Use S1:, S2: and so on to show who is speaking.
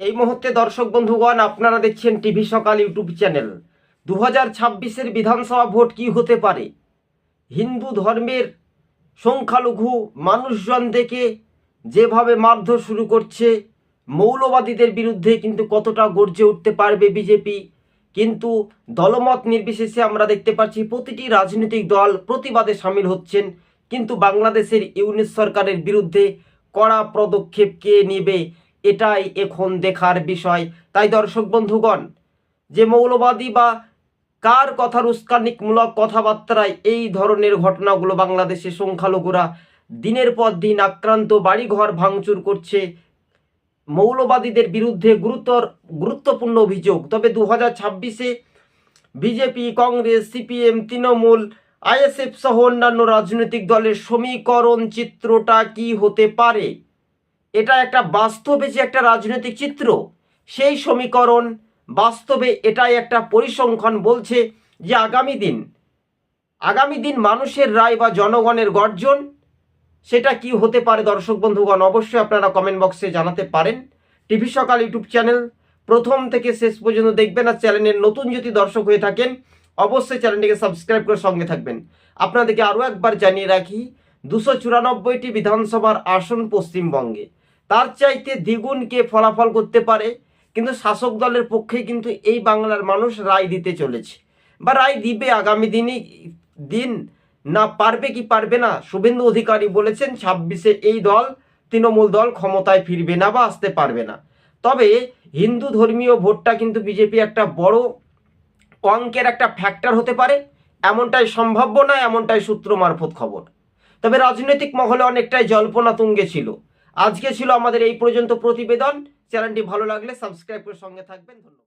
S1: এই মুহূর্তে দর্শক বন্ধুগণ, আপনারা দেখছেন টিভি সকাল ইউটিউব চ্যানেল। দু হাজার ছাব্বিশের বিধানসভা ভোট কি হতে পারে? হিন্দু ধর্মের সংখ্যালঘু মানুষজন দেখে যেভাবে মারধর শুরু করছে, মৌলবাদীদের বিরুদ্ধে কিন্তু কতটা গর্জে উঠতে পারবে বিজেপি? কিন্তু দলমত নির্বিশেষে আমরা দেখতে পাচ্ছি প্রতিটি রাজনৈতিক দল প্রতিবাদে সামিল হচ্ছেন, কিন্তু বাংলাদেশের ইউনিট সরকারের বিরুদ্ধে কড়া পদক্ষেপ কে নেবে এটাই এখন দেখার বিষয়। তাই দর্শক বন্ধুগণ, যে মৌলবাদী বা কার কথার উস্কানিকমূলক কথাবার্তায় এই ধরনের ঘটনাগুলো বাংলাদেশে সংখ্যালঘুরা দিনের পর দিন আক্রান্ত, বাড়িঘর ভাঙচুর করছে, মৌলবাদীদের বিরুদ্ধে গুরুতর, গুরুত্বপূর্ণ অভিযোগ। তবে দু হাজার ছাব্বিশে BJP, Congress, CPM, Trinamool, ISF সহ অন্যান্য রাজনৈতিক দলের সমীকরণ চিত্রটা কি হতে পারে? এটা একটা বাস্তবে যে একটা রাজনৈতিক চিত্র, সেই সমীকরণ বাস্তবে এটাই একটা পরিসংখ্যান বলছে যে আগামী দিন আগামী দিন মানুষের রায় বা জনগণের গর্জন, সেটা কি হতে পারে দর্শক বন্ধুগণ? অবশ্যই আপনারা কমেন্ট বক্সে জানাতে পারেন। টিভি সকাল ইউটিউব চ্যানেল প্রথম থেকে শেষ পর্যন্ত দেখবেন আর চ্যানেলের নতুন যদি দর্শক হয়ে থাকেন, অবশ্যই চ্যানেলটিকে সাবস্ক্রাইব করে সঙ্গে থাকবেন। আপনাদেরকে আরও একবার জানিয়ে রাখি, দুশো চুরানব্বইটি বিধানসভার আসন পশ্চিমবঙ্গে। তার চাইতে দ্বিগুণকে ফলাফল করতে পারে, কিন্তু শাসক দলের পক্ষে কিন্তু এই বাংলার মানুষ রায় দিতে চলেছে। বা রায় দিবে আগামী দিনই, দিন না পারবে কি পারবে না, শুভেন্দু অধিকারী বলেছেন ছাব্বিশে এই দল তৃণমূল দল ক্ষমতায় ফিরবে না বা আসতে পারবে না। তবে হিন্দু ধর্মীয় ভোটটা কিন্তু বিজেপি একটা বড় অঙ্কের একটা ফ্যাক্টর হতে পারে, এমনটাই সম্ভাব্য না, এমনটাই সূত্র মারফত খবর। তবে রাজনৈতিক মহলে অনেকটাই জল্পনা তুঙ্গে ছিল। আজকে ছিল আমাদের এই পর্যন্ত প্রতিবেদন। চ্যানেলটি ভালো লাগলে সাবস্ক্রাইব করে সঙ্গে থাকবেন। ধন্যবাদ।